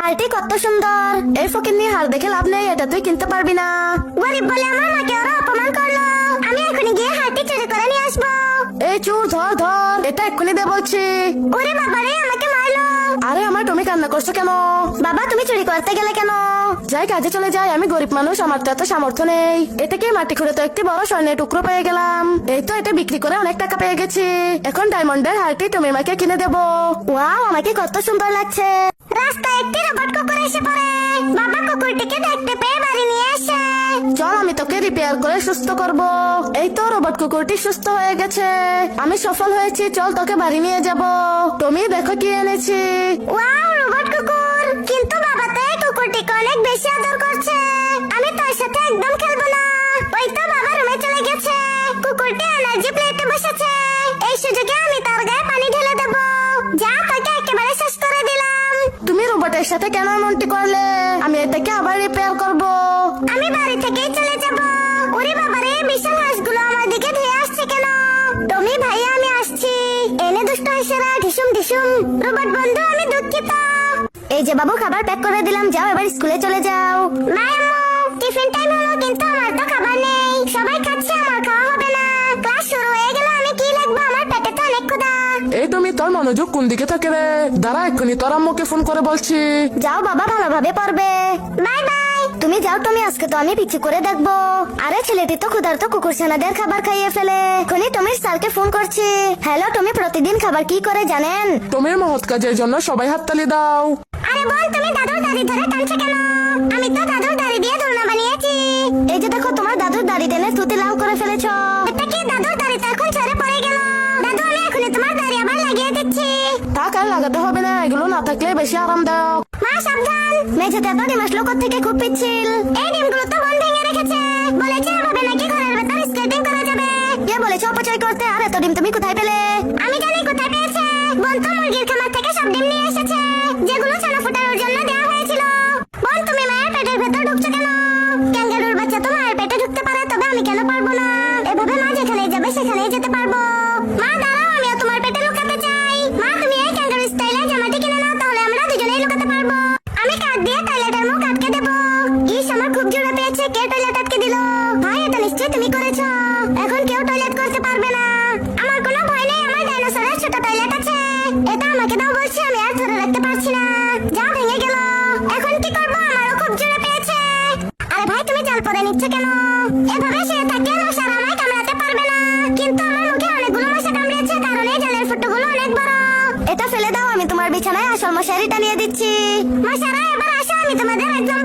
হারটি কত সুন্দর। এই ফকির নিয়ে হার দেখে লাভ নেই এটা তুই কিনতে পারবি না। গরিব বলে আমার মাকে ওরা অপমান করল। আমি এখনই গিয়ে হারটি চুরি করে নিয়ে আসব। এই চুর ধর ধর এটা এক্ষুনি দে বলছি। ওরে বাবা রে আমাকে মারলো। আরে আমার তুমি কান্না করছ কেন? বাবা তুমি চুরি করতে গেলে কেন? যাই কাজে চলে যাই আমি গরিব মানুষ আমার তো এত সামর্থ্য নেই। এটাকে মাটি খুঁড়ে তো একটি বড় স্বর্ণের টুকরো পেয়ে গেলাম। এই তো এটা বিক্রি করে অনেক টাকা পেয়ে গেছি। এখন ডায়মন্ডের হারটি তুমি আমাকে কিনে দেবো। ওয়াও আমাকে কত সুন্দর লাগছে। রাস্তায় একটি রোবট কুকুর এসে পড়ে। বাবা কুকুরটিকে দেখতে পেয়ে বাড়ি নিয়ে আসে। চল আমি তোকে রিপেয়ার করে সুস্থ করব। এই তো রোবট কুকুরটি সুস্থ হয়ে গেছে। আমি সফল হয়েছি চল তোকে বাড়ি নিয়ে যাব। তুমি দেখো কি এনেছি। ওয়াও রোবট কুকুর! কিন্তু বাবা তো এই কুকুরটিকে অনেক বেশি আদর রোবটের সাথে কেন এমনটি করলে? আমি এটাকে আবার রিপেয়ার করব। আমি বাড়ি থেকেই চলে যাব। ওরে বাবা রে বিশাল হাঁসগুলো আমার দিকে ধেয়ে আসছে কেন? তুমি ভাই আমি আসছি। এনে দুষ্ট হাঁসেরা ঢিসুম ঢিসুম। রোবট বন্ধু আমি দুঃখিত। এই যে বাবু খাবার প্যাক করে দিলাম। যাও এবার স্কুলে চলে যাও। মা টিফিন টাইম হলো কিন্তু এই তুমি তোর মনোযোগ কোন দিকে থাকে রে? দাঁড়া এক্ষুনি তোর আম্মুকে ফোন করে বলছি। যাও বাবা ভালোভাবে পড়বে। Bye bye. তুমি যাও তুমি আজকে তো আমি পিছু করে দেখব। আরে ছেলেটি তো ক্ষুধার্ত কুকুর সেনাদের খাবার খাইয়ে ফেলে। এখনই তুমি স্যারকে ফোন করছি। হ্যালো তুমি প্রতিদিন খাবার কি করে জানেন? তোমার মহৎ কাজের জন্য সবাই হাততালি দাও। আরে বোন তুমি দাদুর দাড়ি ধরে টানছো কেন? আমি তো দাদুর দাড়ি দিয়ে দোলনা বানিয়েছি। এই যে দেখো তোমার দাদুর দাড়ি টেনে তুতি লাল করে ফেলেছো। লাগিয়ে টাকা লাগাতে হবে না এগুলো না থাকলে বেশি আরামদায়ক মা সাবধান। মেঝেতে থেকে খুব পিচ্ছিল। এই ডিমগুলো তো বোন ভেঙে রেখেছে। বলেছে এভাবে নাকি ঘরের ভেতর স্কেটিং করা যাবে। কে বলেছে অপচয় করতে? আর এত ডিম তুমি কোথায় পেলে? আমি জানি কোথায় পেয়েছে। বোন তো মুরগির খামার থেকে সব ডিম নিয়ে এসেছে। যেগুলো ছানা ফোটানোর জন্য দেওয়া হয়েছিল। বোন তুমি মায়ের পেটের ভেতর ঢুকছো কেন? ক্যাঙ্গারুর বাচ্চা তো মায়ের পেটে ঢুকতে পারে তবে আমি কেন পারব না? জোরে কে টয়লেট আটকে দিল? ভাই এটা নিশ্চয়ই তুমি করেছ। এখন কেউ টয়লেট করতে পারবে না। আমার কোনো ভয় নেই, আমার ডাইনোসরের ছোট টয়লেট আছে। এটা আমাকে দাও বলছি, আমি আর ধরে রাখতে পারছি না। যা ভেঙে গেল। এখন কি করব? আমারও খুব জোরে পেয়েছে। আরে ভাই, তুমি জাল পরে নিচ্ছ কেন? এভাবে শুয়ে থাকলে মশারা আমায় কামড়াতে পারবে না। কিন্তু আমার মুখে অনেকগুলো মশা কামড়েছে কারণ এই জালের ফুটোগুলো অনেক বড়। এটা ফেলে দাও, আমি তোমার বিছানায় আসল মশারি টানিয়ে দিচ্ছি। মশারা, এবার আসো, আমি তোমাদের একদম